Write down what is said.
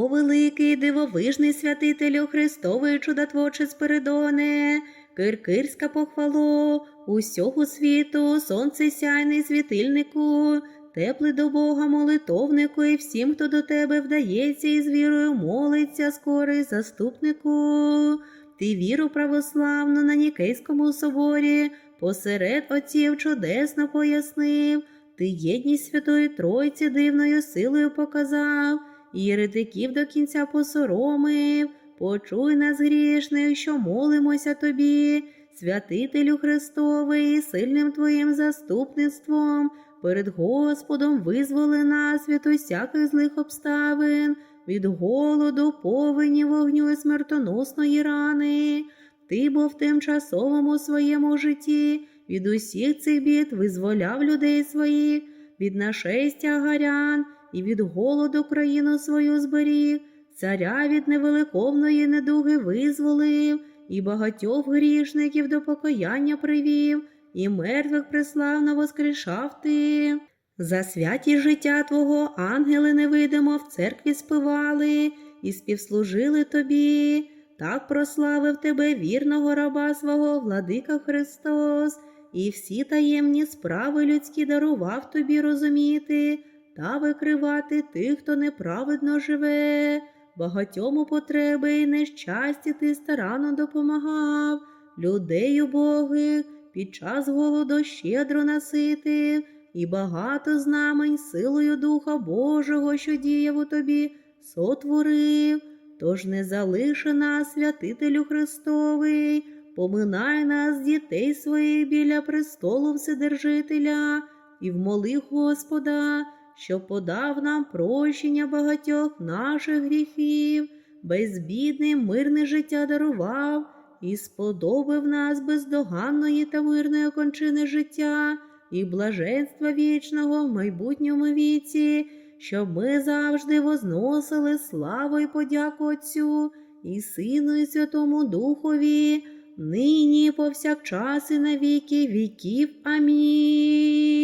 О великий дивовижний святителю Христовий чудотворче Спиридоне, Киркирська похвало, усього світу, сонце сяйний світильнику, теплий до Бога молитовнику і всім, хто до тебе вдається і з вірою молиться, скорий заступнику. Ти віру православну на Нікейському соборі посеред отців чудесно пояснив, ти єдність Святої Тройці дивною силою показав, єретиків до кінця посоромив. Почуй нас грішних, що молимося тобі, святителю Христовий, сильним твоїм заступництвом, перед Господом визволи нас від усяких злих обставин, від голоду, повені, вогню і смертоносної рани. Ти бо в тимчасовому своєму житті від усіх цих бід визволяв людей своїх, від нашестя гарян і від голоду країну свою зберіг, царя від невеликовної недуги визволив, і багатьох грішників до покаяння привів, і мертвих преславно воскрешав ти. За святість життя Твого ангели невидимо в церкві співали і співслужили тобі. Так прославив тебе вірного раба свого, владика Христос, і всі таємні справи людські дарував тобі розуміти та викривати тих, хто неправедно живе. Багатьому потреби і нещасті ти старанно допомагав, людей убогих під час голоду щедро наситив, і багато знамень силою Духа Божого, що діяв у тобі, сотворив. Тож не залиши нас, святителю Христовий, поминай нас, дітей своїх біля престолу Вседержителя, і вмоли Господа, що подав нам прощення багатьох наших гріхів, безбідне, мирне життя дарував і сподобав нас бездоганної та мирної кончини життя і блаженства вічного в майбутньому віці щоб ми завжди возносили славу і подяку Отцю і Сину, і Святому Духові, нині повсякчас і на віки віків. Амінь.